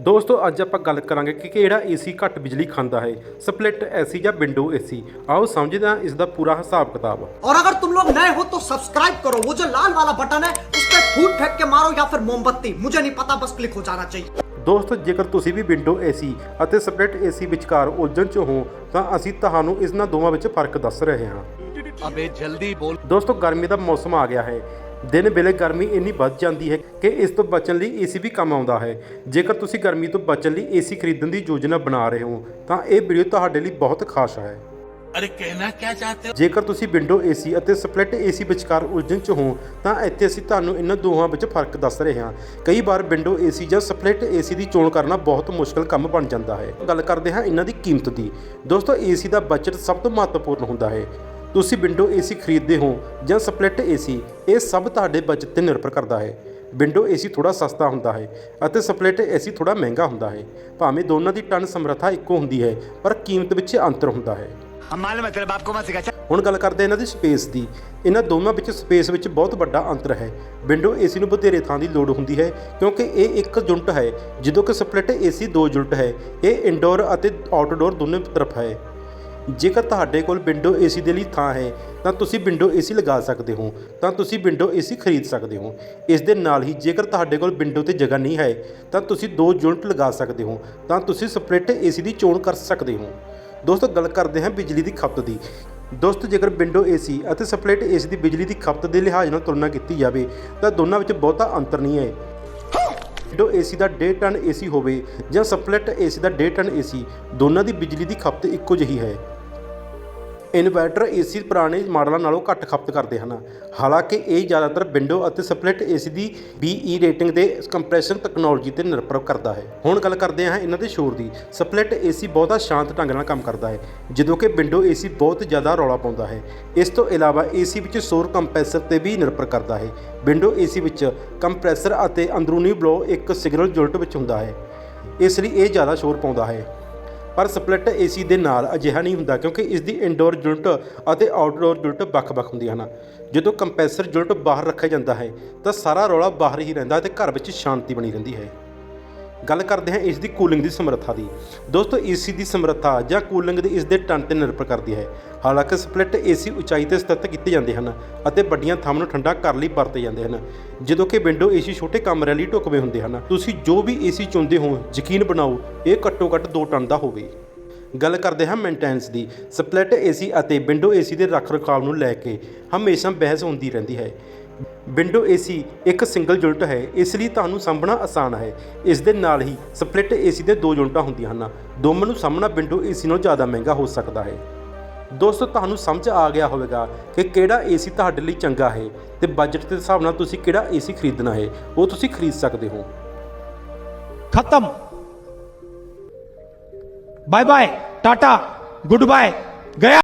ਦੋਸਤੋ ਅੱਜ ਆਪਾਂ ਗੱਲ ਕਰਾਂਗੇ ਕਿ ਕਿਹੜਾ ਏਸੀ ਘੱਟ ਬਿਜਲੀ ਖਾਂਦਾ ਹੈ ਸਪਲਿਟ ਏਸੀ ਜਾਂ ਵਿੰਡੋ ਏਸੀ ਆਓ ਸਮਝਦੇ ਹਾਂ ਇਸ ਦਾ ਪੂਰਾ ਹਿਸਾਬ ਕਿਤਾਬ और अगर तुम लोग नए हो तो सब्सक्राइब करो वो जो लाल वाला बटन है उस पर फूट फेंक के मारो या फिर मोमबत्ती मुझे नहीं पता बस क्लिक हो जाना चाहिए ਦੋਸਤੋ ਜੇਕਰ ਤੁਸੀਂ ਵੀ ਵਿੰਡੋ ਏਸੀ ਅਤੇ ਸਪਲਿਟ ਏਸੀ ਵਿਚਕਾਰ ਉਲਝਣ 'ਚ ਹੋ ਤਾਂ ਅਸੀਂ ਤੁਹਾਨੂੰ ਇਹਨਾਂ ਦੋਵਾਂ ਵਿੱਚ ਫਰਕ ਦੱਸ ਰਹੇ ਹਾਂ अबे जल्दी बोल ਦੋਸਤੋ ਗਰਮੀ ਦਾ ਮੌਸਮ ਆ ਗਿਆ ਹੈ ਦਿਨ ਵੇਲੇ ਗਰਮੀ ਇੰਨੀ ਵੱਧ ਜਾਂਦੀ ਹੈ ਕਿ ਇਸ ਤੋਂ ਬਚਣ ਲਈ ਏਸੀ ਵੀ ਕੰਮ ਆਉਂਦਾ ਹੈ। ਜੇਕਰ ਤੁਸੀਂ ਗਰਮੀ ਤੋਂ ਬਚਣ ਲਈ ਏਸੀ ਖਰੀਦਣ ਦੀ ਯੋਜਨਾ ਬਣਾ ਰਹੇ ਹੋ ਤਾਂ ਇਹ ਵੀਡੀਓ ਤੁਹਾਡੇ ਲਈ ਬਹੁਤ ਖਾਸ ਹੈ। ਅਰੇ ਕਹਿਣਾ ਕੀ ਚਾਹਤੇ ਹੋ? ਜੇਕਰ ਤੁਸੀਂ ਵਿੰਡੋ ਏਸੀ ਅਤੇ ਸਪਲਿਟ ਏਸੀ ਵਿਚਕਾਰ ਉਲਝਣ ਚ ਹੋ ਤਾਂ ਇੱਥੇ ਅਸੀਂ ਤੁਹਾਨੂੰ ਇਹਨਾਂ ਦੋਹਾਂ ਵਿੱਚ ਫ਼ਰਕ ਦੱਸ ਰਹੇ ਹਾਂ। ਕਈ ਵਾਰ ਵਿੰਡੋ ਏਸੀ ਜਾਂ ਸਪਲਿਟ ਏਸੀ ਦੀ ਚੋਣ ਕਰਨਾ ਬਹੁਤ ਮੁਸ਼ਕਲ ਕੰਮ ਬਣ ਜਾਂਦਾ ਹੈ। ਗੱਲ ਕਰਦੇ ਹਾਂ ਇਹਨਾਂ ਦੀ ਕੀਮਤ ਦੀ। ਦੋਸਤੋ ਏਸੀ ਦਾ ਬਜਟ ਸਭ ਤੋਂ ਮਹੱਤਵਪੂਰਨ ਹੁੰਦਾ ਹੈ। ਤੁਸੀਂ ਵਿੰਡੋ ਏਸੀ ਖਰੀਦਦੇ ਹੋ ਜਾਂ ਸਪਲਿਟ ਏਸੀ ਇਹ ਸਭ ਤੁਹਾਡੇ ਬਜਟ ਤੇ ਨਿਰਭਰ ਕਰਦਾ ਹੈ। ਵਿੰਡੋ ਏਸੀ ਥੋੜਾ ਸਸਤਾ ਹੁੰਦਾ ਹੈ ਅਤੇ ਸਪਲਿਟ ਏਸੀ ਥੋੜਾ ਮਹਿੰਗਾ ਹੁੰਦਾ ਹੈ। ਭਾਵੇਂ ਦੋਨਾਂ ਦੀ ਟਨ ਸਮਰੱਥਾ ਇੱਕੋ ਹੁੰਦੀ ਹੈ ਪਰ ਕੀਮਤ ਵਿੱਚ ਅੰਤਰ ਹੁੰਦਾ ਹੈ। ਮਾਲੂਮ ਹੈ ਤੇਰੇ ਬਾਪ ਕੋ ਮਤ ਸਿਖਾ ਹੁਣ ਗੱਲ ਕਰਦੇ ਇਹਨਾਂ ਦੀ ਸਪੇਸ ਦੀ। ਇਹਨਾਂ ਦੋਨਾਂ ਵਿੱਚ ਸਪੇਸ ਵਿੱਚ ਬਹੁਤ ਵੱਡਾ ਅੰਤਰ ਹੈ। ਵਿੰਡੋ ਏਸੀ ਨੂੰ ਬਥੇਰੇ ਥਾਂ ਦੀ ਲੋੜ ਹੁੰਦੀ ਹੈ ਕਿਉਂਕਿ ਇਹ ਇੱਕ ਯੂਨਿਟ ਹੈ ਜਦੋਂ ਕਿ ਸਪਲਿਟ ਏਸੀ ਦੋ ਯੂਨਿਟ ਹੈ। ਇਹ ਇਨਡੋਰ ਅਤੇ ਆਊਟਡੋਰ ਦੋਨੇ ਤਰਫ ਹੈ। ਜੇਕਰ ਤੁਹਾਡੇ ਕੋਲ ਵਿੰਡੋ ਏਸੀ ਦੇ ਲਈ ਥਾਂ ਹੈ, ਤਾਂ ਤੁਸੀਂ ਵਿੰਡੋ ਏਸੀ ਲਗਾ ਸਕਦੇ ਹੋ, ਤਾਂ ਤੁਸੀਂ ਵਿੰਡੋ ਏਸੀ ਖਰੀਦ ਸਕਦੇ ਹੋ। ਇਸ ਦੇ ਨਾਲ ਹੀ ਜੇਕਰ ਤੁਹਾਡੇ ਕੋਲ ਵਿੰਡੋ ਤੇ ਜਗ੍ਹਾ ਨਹੀਂ ਹੈ, ਤਾਂ ਤੁਸੀਂ ਦੋ ਯੂਨਿਟ ਲਗਾ ਸਕਦੇ ਹੋ, ਤਾਂ ਤੁਸੀਂ ਸਪਲਿਟ ਏਸੀ ਦੀ ਚੋਣ ਕਰ ਸਕਦੇ ਹੋ। ਦੋਸਤੋ, ਗੱਲ ਕਰਦੇ ਹਾਂ ਬਿਜਲੀ ਦੀ ਖਪਤ ਦੀ। ਦੋਸਤ, ਜੇਕਰ ਵਿੰਡੋ ਏਸੀ ਅਤੇ ਸਪਲਿਟ ਏਸੀ ਦੀ ਬਿਜਲੀ ਦੀ ਖਪਤ ਦੇ ਲਿਹਾਜ਼ ਨਾਲ ਤੁਲਨਾ ਕੀਤੀ ਜਾਵੇ, ਤਾਂ ਦੋਨਾਂ ਵਿੱਚ ਬਹੁਤਾ ਅੰਤਰ ਨਹੀਂ ਹੈ। ਵਿੰਡੋ ਏਸੀ ਦਾ 1.5 ਟਨ ਏਸੀ ਹੋਵੇ ਜਾਂ ਸਪਲਿਟ ਏਸੀ ਦਾ 1.5 ਟਨ ਏਸੀ, ਦੋਨਾਂ ਦੀ ਬਿਜਲੀ ਦੀ ਖਪਤ ਇੱਕੋ ਜਿਹੀ ਹੈ। ਇਨਵਰਟਰ ਏਸੀ ਪੁਰਾਣੇ ਮਾਡਲਾਂ ਨਾਲੋਂ ਘੱਟ ਖਪਤ ਕਰਦੇ ਹਨ। ਹਾਲਾਂਕਿ ਇਹ ਜ਼ਿਆਦਾਤਰ ਵਿੰਡੋ ਅਤੇ ਸਪਲਿਟ ਏਸੀ ਦੀ BE ਰੇਟਿੰਗ ਦੇ ਕੰਪਰੈਸ਼ਨ ਟੈਕਨੋਲੋਜੀ ਤੇ ਨਿਰਭਰ ਕਰਦਾ ਹੈ। ਹੁਣ ਗੱਲ ਕਰਦੇ ਹਾਂ ਇਹਨਾਂ ਦੇ ਸ਼ੋਰ ਦੀ। ਸਪਲਿਟ ਏਸੀ ਬਹੁਤਾ ਸ਼ਾਂਤ ਢੰਗ ਨਾਲ ਕੰਮ ਕਰਦਾ ਹੈ, ਜਦੋਂ ਕਿ ਵਿੰਡੋ ਏਸੀ ਬਹੁਤ ਜ਼ਿਆਦਾ ਰੌਲਾ ਪਾਉਂਦਾ ਹੈ। ਇਸ ਤੋਂ ਇਲਾਵਾ ਏਸੀ ਵਿੱਚ ਸ਼ੋਰ ਕੰਪਰੈਸਰ ਤੇ ਵੀ ਨਿਰਭਰ ਕਰਦਾ ਹੈ। ਵਿੰਡੋ ਏਸੀ ਵਿੱਚ ਕੰਪਰੈਸਰ ਅਤੇ ਅੰਦਰੂਨੀ ਬਲੋ ਇੱਕ ਸਿਗਨਲ ਜੁਲਟ ਵਿੱਚ ਹੁੰਦਾ ਹੈ। ਇਸ ਲਈ ਇਹ ਜ਼ਿਆਦਾ ਸ਼ੋਰ ਪਾਉਂਦਾ ਹੈ। ਪਰ ਸਪਲਿਟ ਏਸੀ ਦੇ ਨਾਲ ਅਜਿਹਾ ਨਹੀਂ ਹੁੰਦਾ ਕਿਉਂਕਿ ਇਸ ਦੀ ਇਨਡੋਰ ਯੂਨਿਟ ਅਤੇ ਆਊਟਡੋਰ ਯੂਨਿਟ ਵੱਖ-ਵੱਖ ਹੁੰਦੀਆਂ ਹਨ। ਜਦੋਂ ਕੰਪਰੈਸਰ ਯੂਨਿਟ ਬਾਹਰ ਰੱਖਿਆ ਜਾਂਦਾ ਹੈ ਤਾਂ ਸਾਰਾ ਰੌਲਾ ਬਾਹਰ ਹੀ ਰਹਿੰਦਾ ਹੈ ਤੇ ਘਰ ਵਿੱਚ ਸ਼ਾਂਤੀ ਬਣੀ ਰਹਿੰਦੀ ਹੈ। ਗੱਲ ਕਰਦੇ ਹਾਂ ਇਸ ਦੀ ਕੂਲਿੰਗ ਦੀ ਸਮਰੱਥਾ ਦੀ। ਦੋਸਤੋ, ਏਸੀ ਦੀ ਸਮਰੱਥਾ ਜਾਂ ਕੂਲਿੰਗ ਦੀ ਇਸ ਦੇ ਟਨ ਤੇ ਨਿਰਭਰ ਕਰਦੀ ਹੈ। ਹਾਲਾਂਕਿ ਸਪਲਿਟ ਏਸੀ ਉਚਾਈ ਤੇ ਸਥਿਤ ਕੀਤੇ ਜਾਂਦੇ ਹਨ ਅਤੇ ਵੱਡੀਆਂ ਥਾਵਾਂ ਨੂੰ ਠੰਡਾ ਕਰਨ ਲਈ ਵਰਤੇ ਜਾਂਦੇ ਹਨ। ਜਦੋਂ ਕਿ ਵਿੰਡੋ ਏਸੀ ਛੋਟੇ ਕਮਰਿਆਂ ਲਈ ਢੁਕਵੇਂ ਹੁੰਦੇ ਹਨ, ਤੁਸੀਂ ਜੋ ਵੀ ਏਸੀ ਚੁਣਦੇ ਹੋ, ਯਕੀਨ ਬਣਾਓ, ਇਹ ਘੱਟੋ ਘੱਟ 2 ਟਨ ਦਾ ਹੋਵੇ। ਗੱਲ ਕਰਦੇ ਹਾਂ ਮੇਨਟੇਨੈਂਸ ਦੀ। ਸਪਲਿਟ ਏਸੀ ਅਤੇ ਵਿੰਡੋ ਏਸੀ ਦੇ ਰੱਖ ਰਖਾਵ ਨੂੰ ਲੈ ਕੇ ਹਮੇਸ਼ਾ ਬਹਿਸ ਹੁੰਦੀ ਰਹਿੰਦੀ ਹੈ। ਵਿੰਡੋ ਏਸੀ ਇੱਕ ਸਿੰਗਲ ਯੂਨਿਟ ਹੈ, ਇਸ ਲਈ ਤੁਹਾਨੂੰ ਸਾਂਭਣਾ ਆਸਾਨ ਹੈ। ਇਸ ਦੇ ਨਾਲ ਹੀ ਸਪਲਿਟ ਏਸੀ ਦੇ ਦੋ ਯੂਨਿਟਾਂ ਹੁੰਦੀਆਂ ਹਨ। ਦੋਵਾਂ ਨੂੰ ਸਾਹਮਣਾ ਵਿੰਡੋ ਏਸੀ ਨਾਲੋਂ ਜ਼ਿਆਦਾ ਮਹਿੰਗਾ ਹੋ ਸਕਦਾ ਹੈ। ਦੋਸਤੋ, ਤੁਹਾਨੂੰ ਸਮਝ ਆ ਗਿਆ ਹੋਵੇਗਾ ਕਿ ਕਿਹੜਾ ਏਸੀ ਤੁਹਾਡੇ ਲਈ ਚੰਗਾ ਹੈ ਤੇ ਬਜਟ ਦੇ ਹਿਸਾਬ ਨਾਲ ਤੁਸੀਂ ਕਿਹੜਾ ਏਸੀ ਖਰੀਦਣਾ ਹੈ। ਉਹ ਤੁਸੀਂ ਖਰੀਦ ਸਕਦੇ ਹੋ। ਖਤਮ। Bye bye tata good bye ਗਿਆ